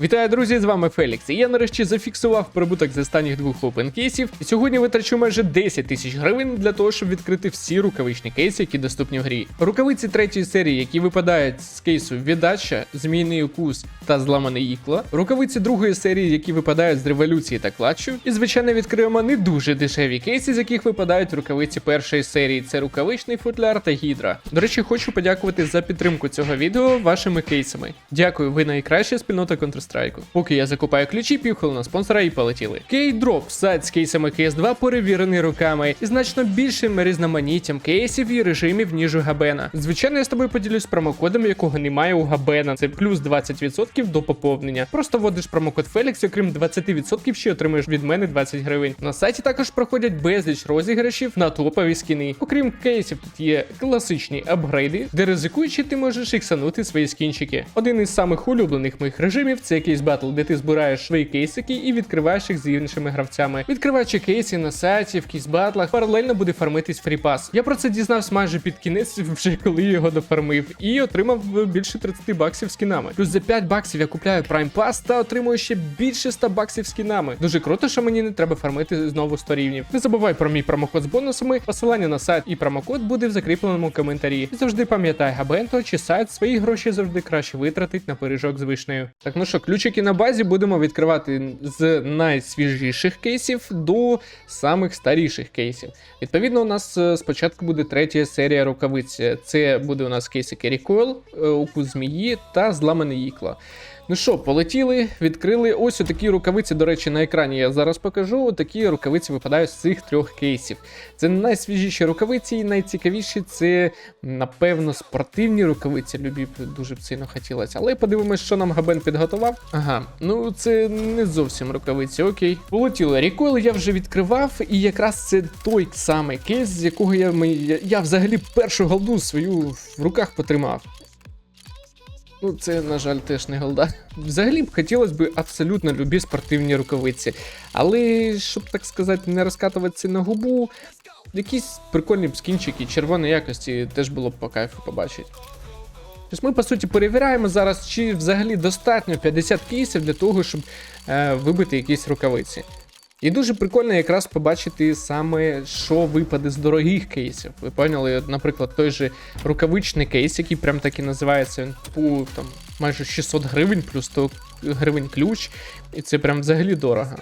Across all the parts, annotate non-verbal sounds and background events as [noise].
Вітаю, друзі! З вами Фелікс. І я нарешті зафіксував прибуток з останніх двох опенкейсів. І сьогодні витрачу майже 10 тисяч гривень для того, щоб відкрити всі рукавичні кейси, які доступні в грі. Рукавиці третьої серії, які випадають з кейсу віддача, змійний укус та зламане ікло. Рукавиці другої серії, які випадають з революції та клатчу. І звичайно відкриємо не дуже дешеві кейси, з яких випадають рукавиці першої серії. Це рукавичний футляр та гідра. До речі, хочу подякувати за підтримку цього відео вашими кейсами. Дякую, ви найкраща спільнота Counter-Strike. Поки я закупаю ключі, півхвилина спонсора і полетіли. Кейдроп сайт з кейсами CS2 перевірений руками і значно більшим різноманіттям кейсів і режимів, ніж у Габена. Звичайно, я з тобою поділюсь промокодом, якого немає у Габена. Це плюс 20% до поповнення. Просто вводиш промокод Felix, окрім 20% ще отримаєш від мене 20 гривень. На сайті також проходять безліч розіграшів на топові скіни. Окрім кейсів, тут є класичні апгрейди, де ризикуючи, ти можеш іксанути свої скінчики. Один із самих улюблених моїх режимів це кейс батл, де ти збираєш свої кейсики і відкриваєш їх з іншими гравцями. Відкриваючи кейси на сайті в кейс батлах, паралельно буде фармитись фріпас. Я про це дізнався майже під кінець, [laughs] вже коли його дофармив, і отримав більше 30 баксів скінами. Плюс за 5 баксів я купляю Prime Pass та отримую ще більше 100 баксів скінами. Дуже круто, що мені не треба фармити знову 100 рівнів. Не забувай про мій промокод з бонусами. Посилання на сайт і промокод буде в закріпленому коментарі. І завжди пам'ятай, Габенто чи сайт свої гроші завжди краще витратить на пиріжок з вишнею. Так ну що, ключики на базі будемо відкривати з найсвіжіших кейсів до самих старіших кейсів. Відповідно, у нас е, спочатку буде третя серія рукавиць. Це буде у нас кейсики Recoil, е, укус змії та зламане ікло. Ну що, полетіли, відкрили. Ось отакі рукавиці, до речі, на екрані я зараз покажу. Отакі рукавиці випадають з цих трьох кейсів. Це найсвіжіші рукавиці і найцікавіші це, напевно, спортивні рукавиці. Любі дуже б сильно хотілося. Але подивимось, що нам Габен підготував. Ага, ну це не зовсім рукавиці, окей. Полетіли. Рікойл я вже відкривав, і якраз це той самий кейс, з якого я, я, я взагалі першу голду свою в руках потримав. Ну, це, на жаль, теж не голда. Взагалі б хотілося б абсолютно любі спортивні рукавиці. Але, щоб так сказати, не розкатуватися на губу, якісь прикольні б скінчики червоної якості теж було б по кайфу побачити. Тобто ми, по суті, перевіряємо зараз, чи взагалі достатньо 50 кейсів для того, щоб е, вибити якісь рукавиці. І дуже прикольно якраз побачити саме, що випаде з дорогих кейсів. Ви поняли, наприклад, той же рукавичний кейс, який прям так і називається, він по там майже 600 гривень, плюс 100 гривень ключ, і це прям взагалі дорого.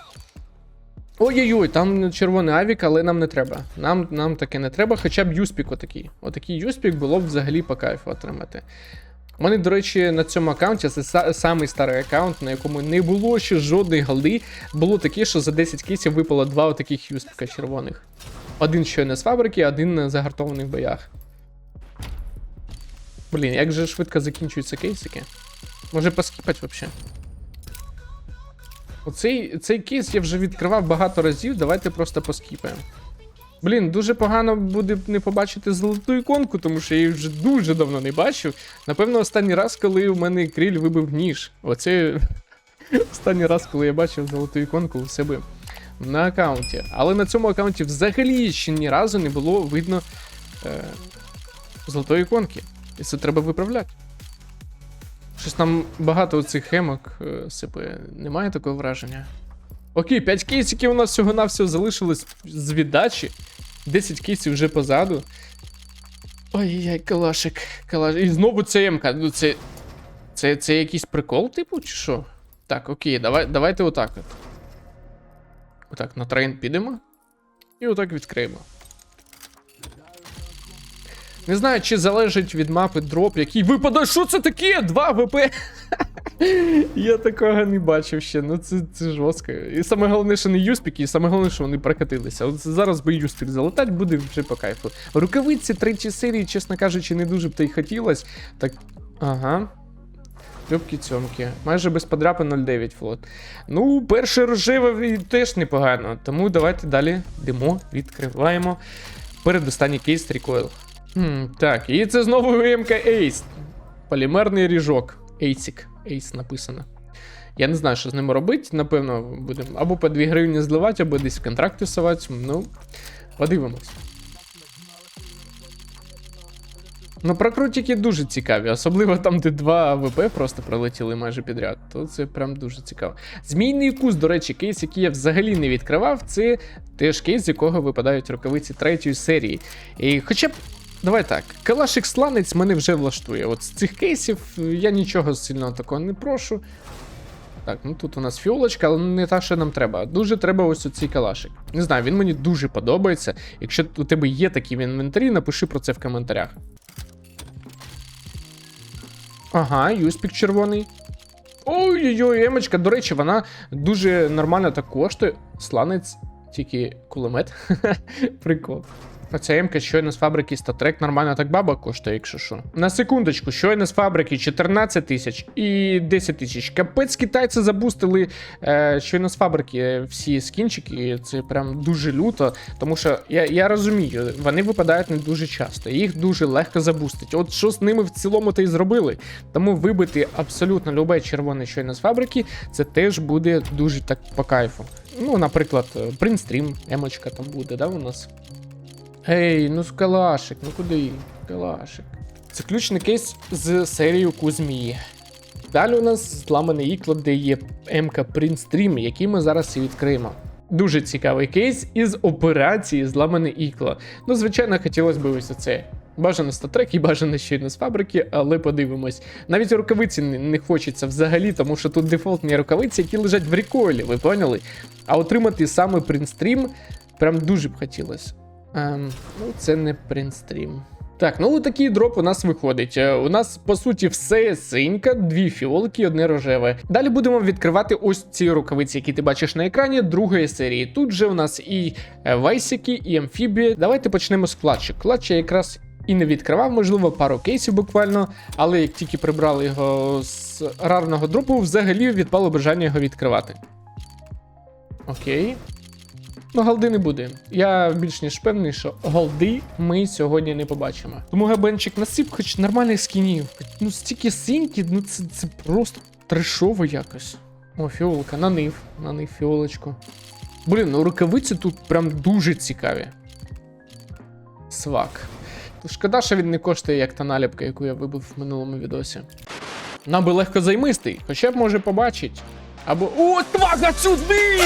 Ой-ой-ой, там червоний авік, але нам не треба. Нам, нам таке не треба, хоча б юспік отакий. Отакий юспік було б взагалі по кайфу отримати. У мене, до речі, на цьому аккаунті це са- самий старий аккаунт, на якому не було ще жодної голди. Було таке, що за 10 кейсів випало два отаких юспіка червоних. Один щойно з фабрики, один загартований в боях. Блін, як же швидко закінчуються кейсики. Може поскіпать взагалі? Оцей цей кейс я вже відкривав багато разів, давайте просто поскіпаємо. Блін, дуже погано буде не побачити золоту іконку, тому що я її вже дуже давно не бачив. Напевно, останній раз, коли у мене кріль вибив ніж. Оце [laughs] останній раз, коли я бачив золоту іконку у себе на аккаунті. Але на цьому аккаунті взагалі ще ні разу не було видно е, золотої іконки. І це треба виправляти. Щось там багато цих хемок е, сипе. Немає такого враження. Окей, 5 кейсиків у нас всього-навсього залишилось з віддачі. 10 кейсів вже позаду. Ой-яй, калашик, калашик. І знову це МК. Ну це. Це, це якийсь прикол, типу, чи що? Так, окей, давай, давайте отак от. Отак, на трейн підемо. І отак відкриємо. Не знаю, чи залежить від мапи дроп, який випадає. Що це таке? 2 ВП. [laughs] Я такого не бачив ще. Ну це, це жорстко. І саме головне, що не юспіки, і саме головне, що вони прокатилися. От зараз би юспік залетать, буде вже по кайфу. Рукавиці третій серії, чесно кажучи, не дуже б та й хотілось. Так. Ага. Любкі цьомки. Майже без подряпи 0,9 флот. Ну, перший рожевий теж непогано. Тому давайте далі йдемо, відкриваємо. Передостанній кейс. Хм, так, і це знову МК Ace. Полімерний ріжок. Ейсік. Ейс написано. Я не знаю, що з ними робити. Напевно, будемо або по 2 гривні зливати, або десь в контракти совати. Ну, подивимось. Ну, прокрутики дуже цікаві, особливо там, де два АВП просто пролетіли майже підряд. То це прям дуже цікаво. Змійний кус, до речі, кейс, який я взагалі не відкривав, це теж кейс, з якого випадають рукавиці третьої серії. І хоча б. Давай так, Калашик Сланець мене вже влаштує. От з цих кейсів я нічого сильного такого не прошу. Так, ну тут у нас фіолочка, але не та, що нам треба. Дуже треба ось оцей калашик. Не знаю, він мені дуже подобається. Якщо у тебе є такі в інвентарі, напиши про це в коментарях. Ага, юспік червоний. Ой-ой-ой, емочка, до речі, вона дуже нормально так коштує. Сланець, тільки кулемет. [laughs] Прикол. Оця щойно з фабрики статрек нормально так баба коштує, якщо що. На секундочку, щойно з фабрики 14 тисяч і 10 тисяч. Капець китайці забустили е, щойно з фабрики всі скінчики. Це прям дуже люто. Тому що я, я розумію, вони випадають не дуже часто. Їх дуже легко забустити. От що з ними в цілому то і зробили. Тому вибити абсолютно любе червоне щойно з фабрики, це теж буде дуже так по кайфу. Ну, наприклад, Принстрім, емочка там буде, да, у нас. Ей, ну калашик, ну куди? Калашик. Це ключний кейс з серією Кузмії. Далі у нас зламаний ікло, де є МК Принстрім, який ми зараз і відкриємо. Дуже цікавий кейс із операції зламане ікло. Ну, звичайно, хотілося б ось оце. Бажано статрек і бажано ще щойно з фабрики, але подивимось. Навіть рукавиці не, хочеться взагалі, тому що тут дефолтні рукавиці, які лежать в реколі, ви поняли? А отримати саме принстрім прям дуже б хотілося. Ем, ну, це не принстрім. Так, ну такий дроп у нас виходить. Е, У нас по суті все синька, дві фіолки, одне рожеве. Далі будемо відкривати ось ці рукавиці, які ти бачиш на екрані другої серії. Тут же у нас і е, вайсики, і амфібії. Давайте почнемо з клатча. Клатч якраз і не відкривав, можливо, пару кейсів буквально, але як тільки прибрали його з рарного дропу, взагалі відпало бажання його відкривати. Окей. Ну, голди не буде. Я більш ніж певний, що голди ми сьогодні не побачимо. Тому габенчик насип, хоч нормальних скінів. Ну, стільки синьки, ну це, це просто трешово якось. О, фіолка, нанив, нанив фіолочку. Блін, ну рукавиці тут прям дуже цікаві. Свак. Шкода, що він не коштує як та наліпка, яку я вибив в минулому відосі. Нам би легко займистий, хоча б може побачить. Або. О, твага сюди!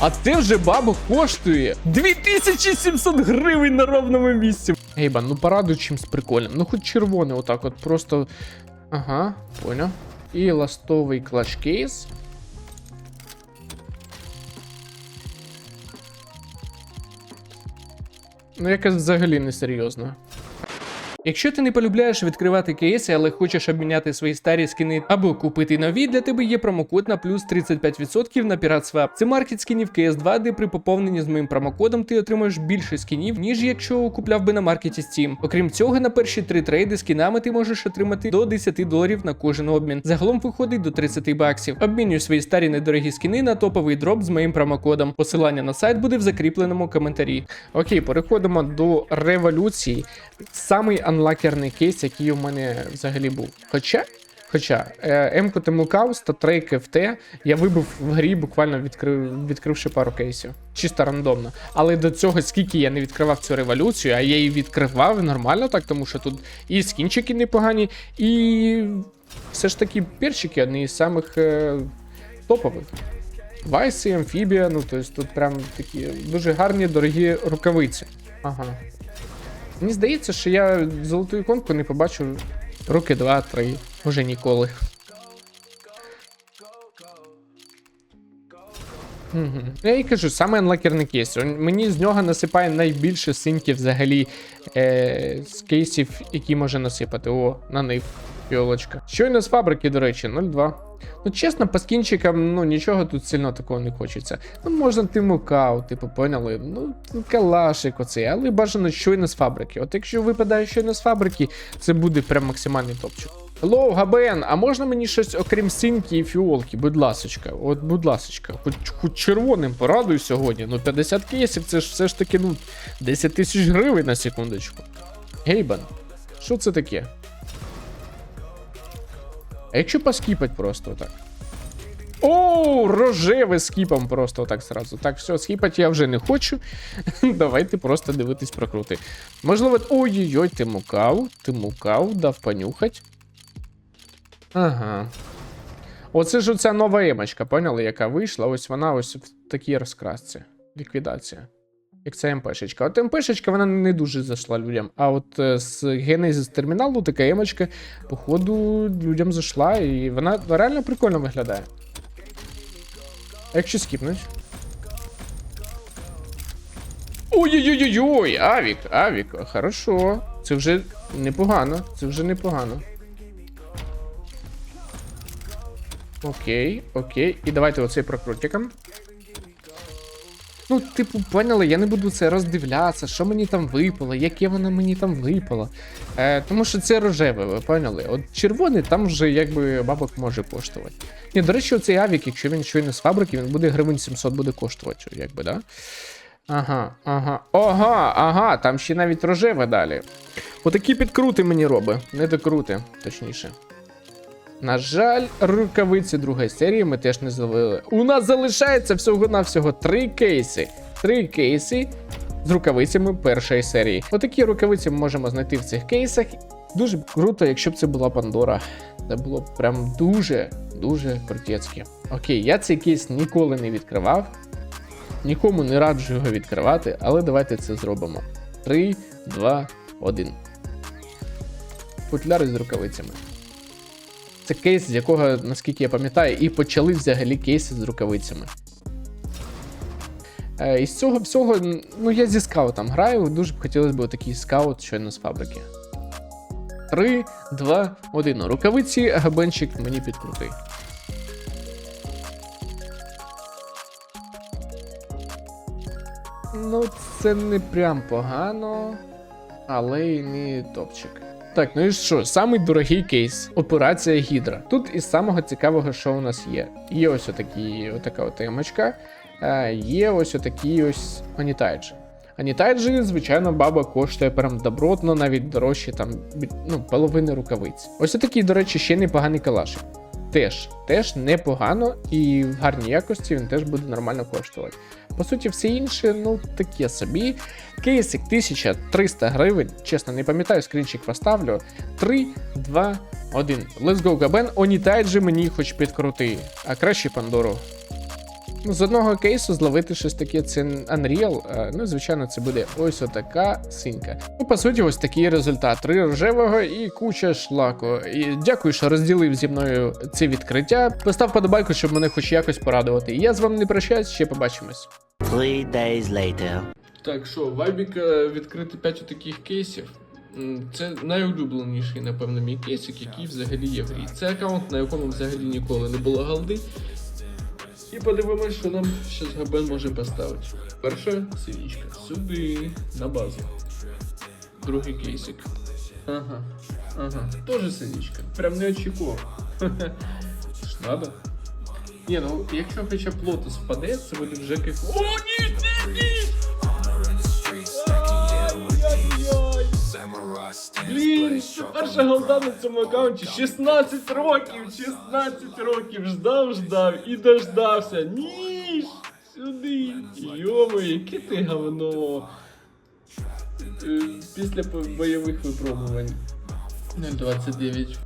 А це вже баба коштує 2700 гривень на ровному місці. Ейба, ну порадуй чимсь прикольним. Ну хоч червоне, отак от просто. Ага, поняв. І ластовий клатч кейс. Ну, якось взагалі несерйозно. Якщо ти не полюбляєш відкривати кейси, але хочеш обміняти свої старі скини або купити нові, для тебе є промокод на плюс 35% на PiratSwap. Це маркет скінів CS2, де при поповненні з моїм промокодом ти отримаєш більше скінів, ніж якщо купляв би на маркеті Steam. Окрім цього, на перші три трейди скінами ти можеш отримати до 10 доларів на кожен обмін. Загалом виходить до 30 баксів. Обмінюй свої старі недорогі скіни на топовий дроп з моїм промокодом. Посилання на сайт буде в закріпленому коментарі. Окей, переходимо до революції. Самий анлакерний кейс, який у мене взагалі був. Хоча. Хоча е, М-ку Темлукаус та трейк ФТ я вибив в грі, буквально відкрив, відкривши пару кейсів. Чисто рандомно. Але до цього, скільки я не відкривав цю революцію, а я її відкривав нормально, так тому що тут і скінчики непогані, і все ж таки перчики одні із самих е, топових. Вайси, амфібія, ну тобто тут прям такі дуже гарні, дорогі рукавиці. Ага. Мені здається, що я золоту іконку не побачу роки два-три, може ніколи. Угу. Я і кажу, саме анлакерний кейс. Мені з нього насипає найбільше синьків взагалі е- з кейсів, які може насипати. О, на нив. Фіолочка. Щойно з фабрики, до речі, 0,2. Ну, чесно, по скінчикам, ну нічого тут сильно такого не хочеться. Ну, можна тимукау, типу, поняли. Ну, калашик оцей, але бажано щойно з фабрики. От якщо випадає щойно з фабрики, це буде прям максимальний топчик. Hello, Габен, а можна мені щось окрім синьки і фіолки? Будь ласочка, от будь ласочка, хоч, хоч червоним порадуй сьогодні. Ну 50 кейсів, це ж все ж таки, ну, 10 тисяч гривень на секундочку. Гейбан, що це таке? А якщо поскіпать просто так? О, рожеве скіпом просто так зразу. Так, все, скіпати я вже не хочу. [laughs] Давайте просто дивитись прокрути. Можливо, ой-ой-ой, ти мукав, ти мукав, дав понюхать. Ага. Оце ж оця нова емочка, поняли, яка вийшла? Ось вона ось в такій розкрасці. Ліквідація. Як ця МПшечка. От МПшечка вона не дуже зайшла людям. А от е, з Genesis терміналу така емочка, походу, людям зайшла, і вона реально прикольно виглядає. Якщо скіпнуть? Ой-ой-ой-ой! Авік, Авік, хорошо. Це вже непогано, це вже непогано. Окей, окей. І давайте оцей прокрутиком. Ну, типу, поняли, я не буду це роздивлятися, що мені там випало, яке воно мені там випало. Е, тому що це рожеве, ви поняли? От червоний там вже якби бабок може коштувати. Ні, до речі, оцей авік, якщо він щойно з фабрики, він буде гривень 700 буде коштувати, якби, да? Ага, ага. Ага, ага, там ще навіть рожеве далі. Отакі підкрути мені робить. Не докрути, точніше. На жаль, рукавиці другої серії ми теж не зловили. У нас залишається всього-навсього три кейси. Три кейси з рукавицями першої серії. Отакі рукавиці ми можемо знайти в цих кейсах. Дуже круто, якщо б це була Пандора. Це було б прям дуже, дуже крутецьке. Окей, я цей кейс ніколи не відкривав. Нікому не раджу його відкривати, але давайте це зробимо. 3, 2, 1. Футляри з рукавицями. Це кейс, з якого, наскільки я пам'ятаю, і почали взагалі кейси з рукавицями. Е, із цього всього, ну я зі скаутом граю, дуже б хотілося б такий скаут щойно з фабрики. 3, 2, 1. Рукавиці, габенчик мені підкрутий. Ну, це не прям погано, але й не топчик. Так, ну і що, самий дорогий кейс операція Гідра. Тут із самого цікавого, що у нас є. Є ось отакі, отака от темочка, е, є ось отакі ось анітайджі. Анітайджі, звичайно, баба коштує прям добротно, навіть дорожче там ну, половини рукавиць. Ось отакий, до речі, ще непоганий калашик. Теж, теж непогано і в гарній якості він теж буде нормально коштувати. По суті, все інше, ну таке собі. Кейсик 1300 гривень. Чесно, не пам'ятаю, скрінчик поставлю. 3, 2, 1. Let's go, Габен. Онітайджі мені хоч підкрути, а краще Пандору. Ну, з одного кейсу зловити щось таке це Unreal. е, Ну, звичайно, це буде ось отака синька. Ну, по суті, ось такий результат: три рожевого і куча шлаку. І дякую, що розділив зі мною це відкриття. Постав подобайку, щоб мене хоч якось порадувати. Я з вами не прощаюсь, ще побачимось. Three days later. Так, що, Вайбік е, відкрити 5 таких кейсів. Це найулюбленіший, напевно, мій кейсик, який взагалі є в грі. Це аккаунт, на якому взагалі ніколи не було голди. І подивимось, що нам щас Габен може поставити. Перша синічка. Сюди, на базу. Другий кейсик. Ага. Ага. Тоже синічка. Прям не очікував. [laughs] Ж надо. Ні, ну якщо хоча б лотос впаде, це буде вже кайф. О, ні, ні, ні! Блін, це перша голда на цьому аккаунті. 16 років, 16 років ждав, ждав і дождався. Ніж! Сюди! Йомо, яке ти говно. Е, Після бойових випробувань. 029